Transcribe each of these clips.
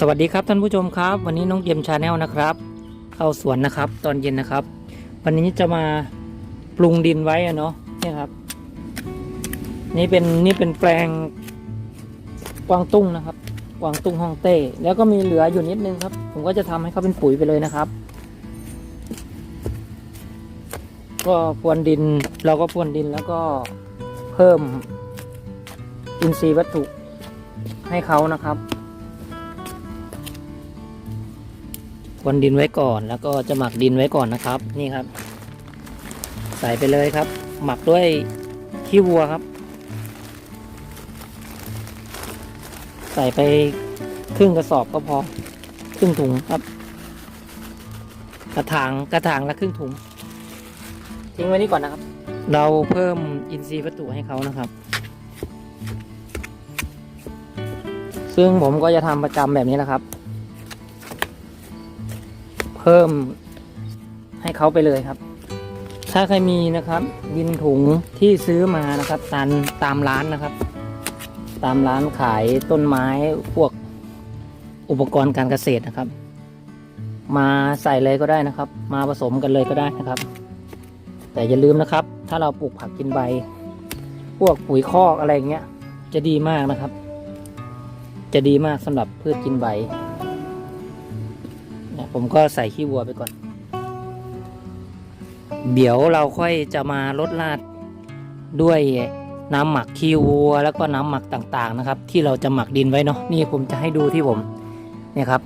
สวัสดีครับท่านผู้ชมครับ วันนี้น้องเกมชาแนลนะครับ เข้าสวนนะครับ ตอนเย็นนะครับ วันนี้จะมาปรุงดินไว้อะเนาะนี่ครับ นี่เป็นนี่เป็นแปลงกวางตุ้งนะครับกวางตุ้งฮ่องเต้ แล้วก็มีเหลืออยู่นิดนึงครับ ผมก็จะทำให้เขาเป็นปุ๋ยไปเลยนะครับ ก็พรวนดินเราก็พรวนดินแล้วก็เพิ่มอินทรีย์วัตถุให้เขานะครับ พรวนดินไว้ก่อน แล้วก็จะหมักดินไว้ก่อนนะครับ นี่ครับ ใส่ไปเลยครับ หมักด้วยขี้วัวครับ ใส่ไปครึ่งกระสอบก็พอ ครึ่งถุงครับ กระถางกระถางละครึ่งถุง ทิ้งไว้นี่ก่อนนะครับ เราเพิ่มอินทรีย์วัตถุให้เขานะครับ ซึ่งผมก็จะทำประจำแบบนี้นะครับ เพิ่มให้เขาไปเลยครับ ถ้าใครมีนะครับ ดินถุงที่ซื้อมานะครับตามตามร้านนะครับ ตามร้านขายต้นไม้พวกอุปกรณ์การเกษตรนะครับ มาใส่เลยก็ได้นะครับ มาผสมกันเลยก็ได้นะครับ แต่อย่าลืมนะครับ ถ้าเราปลูกผักกินใบ พวกปุ๋ยคอกอะไรอย่างเงี้ย จะดีมากนะครับ จะดีมากสำหรับพืชกินใบ ผมก็ใส่ขี้วัวไปก่อน เดี๋ยวเราค่อยจะมาลดราดด้วยน้ำหมักขี้วัว แล้วก็น้ำหมักต่างๆนะครับ ที่เราจะหมักดินไว้เนาะนี่ผมจะให้ดูที่ผมเนี่ยครับ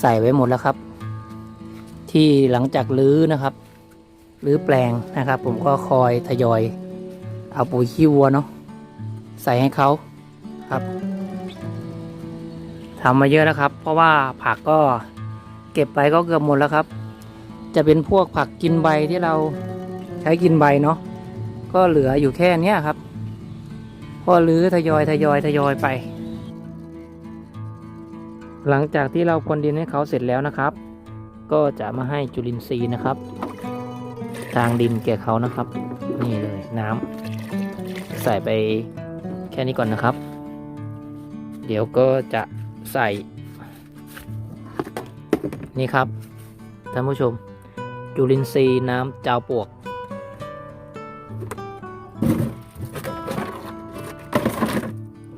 ใส่ไว้หมดแล้วครับ ที่หลังจากรื้อนะครับรื้อแปลงนะครับ ผมก็คอยทยอย เอาปุ๋ยขี้วัวเนาะใส่ให้เขาครับทำมาเยอะแล้วครับ เพราะว่าผักก็ เก็บไปก็เกือบหมดแล้วครับ จะเป็นพวกผักกินใบที่เราใช้กินใบเนาะก็เหลืออยู่แค่นี้ครับ ก็รื้อทยอยทยอยทยอยไป หลังจากที่เราพรวนดินให้เขาเสร็จแล้วนะครับ ก็จะมาให้จุลินทรีย์นะครับ ทางดินแก่เขานะครับ นี่เลยน้ำใส่ไปแค่นี้ก่อนนะครับ เดี๋ยวก็จะใส่ นี่ครับท่านผู้ชม จุลินทรีย์น้ำเจ้าปวก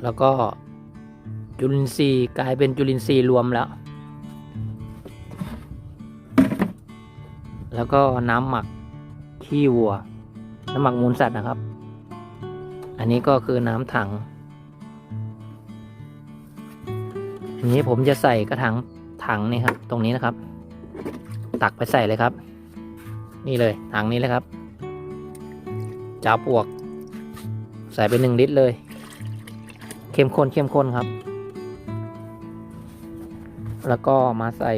แล้วก็จุลินทรีย์กลายเป็นจุลินทรีย์รวมแล้ว แล้วก็น้ำหมักขี้วัว น้ำหมักมูลสัตว์นะครับ อันนี้ก็คือน้ำถังอันนี้ผมจะใส่กระถาง ถังนี่ครับ ตรงนี้นะครับ ตักไปใส่เลยครับ นี่เลยถังนี้เลยครับจ้าปวก ใส่ไปหนึ่งลิตรเลย เข้มข้นเข้มข้นครับ แล้วก็มาใส่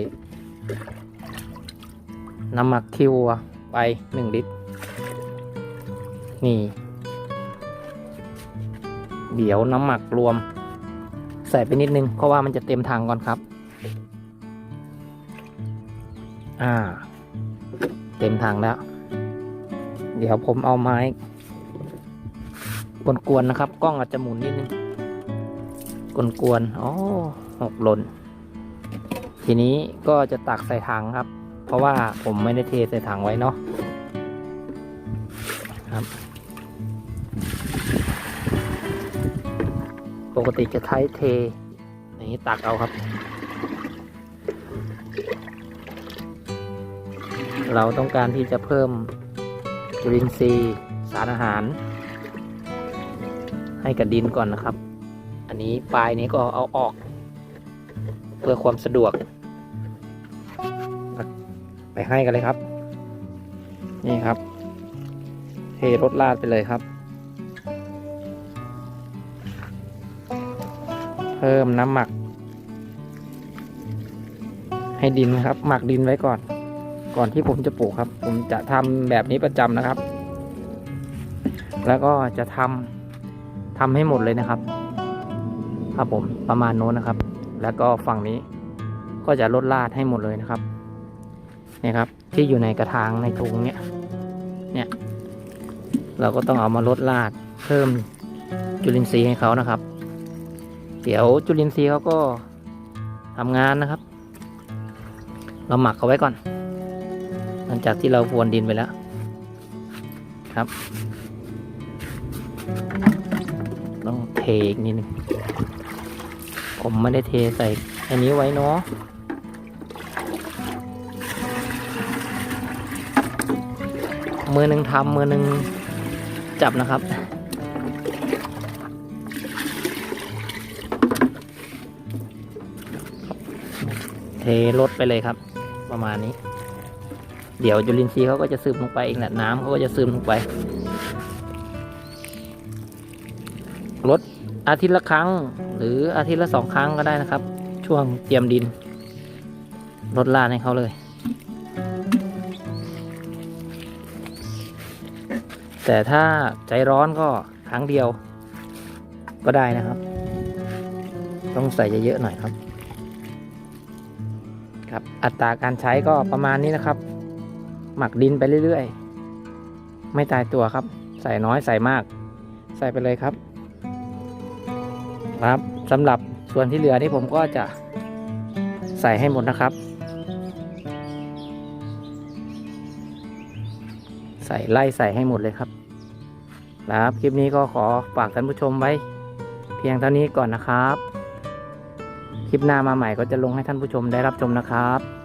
น้ำหมักคิววัวไปหนึ่งลิตร นี่ เดี๋ยวน้ำหมักรวม ใส่ไปนิดนึงเพราะว่ามันจะเต็มถังก่อนครับ อ่า เต็มถังแล้ว เดี๋ยวผมเอาไม้กวนๆนะครับ กล้องอาจจะหมุนนิดนึงกวนๆอ๋อหกหล่นทีนี้ก็จะตักใส่ถังครับ เพราะว่าผมไม่ได้เทใส่ถังไว้เนาะครับ ปกติจะใช้เทอย่างนี้ตักเอาครับ เราต้องการที่จะเพิ่มจุลินทรีย์สารอาหาร ให้กับดินก่อนนะครับ อันนี้ปลายนี้ก็เอาออก เพื่อความสะดวก ไปให้กันเลยครับ นี่ครับเทรถลาดไปเลยครับ เพิ่มน้ำหมัก ให้ดินครับ หมักดินไว้ก่อน ก่อนที่ผมจะปลูกครับ ผมจะทำแบบนี้ประจำนะครับ แล้วก็จะทำทำให้หมดเลยนะครับครับผมประมาณโน้นนะครับ แล้วก็ฝั่งนี้ก็จะลดลาดให้หมดเลยนะครับนี่ครับ ที่อยู่ในกระถางในถุงเนี่ยเนี่ยเราก็ต้องเอามาลดลาดเพิ่มจุลินทรีย์ให้เขานะครับ เดี๋ยวจุลินทรีย์เขาก็ทำงานนะครับ เราหมักเอาไว้ก่อน หลังจากที่เราพรวนดินไปแล้วครับ ต้องเทอีกนิดนึงผมไม่ได้เทใส่อันนี้ไว้เนาะมือหนึ่งทำมือหนึ่งจับนะครับเทรถไปเลยครับ ประมาณนี้ เดี๋ยวจุลินทรีย์เขาก็จะซึมลงไปเองแหละน้ำเขาก็จะซึมลงไปลดอาทิตย์ละครั้ง หรืออาทิตย์ละสองครั้งก็ได้นะครับ ช่วงเตรียมดินลดลาดให้เขาเลยแต่ถ้าใจร้อนก็ครั้งเดียวก็ได้นะครับ ต้องใส่เยอะๆหน่อยครับ ครับ อัตราการใช้ก็ประมาณนี้นะครับ หมักดินไปเรื่อยๆ ไม่ตายตัวครับ ใส่น้อยใส่มาก ใส่ไปเลยครับ ครับสำหรับส่วนที่เหลือนี่ผมก็จะใส่ให้หมดนะครับ ใส่ไล่ใส่ให้หมดเลยครับครับคลิปนี้ก็ขอฝากท่านผู้ชมไว้ เพียงเท่านี้ก่อนนะครับ คลิปหน้ามาใหม่ก็จะลงให้ท่านผู้ชมได้รับชมนะครับ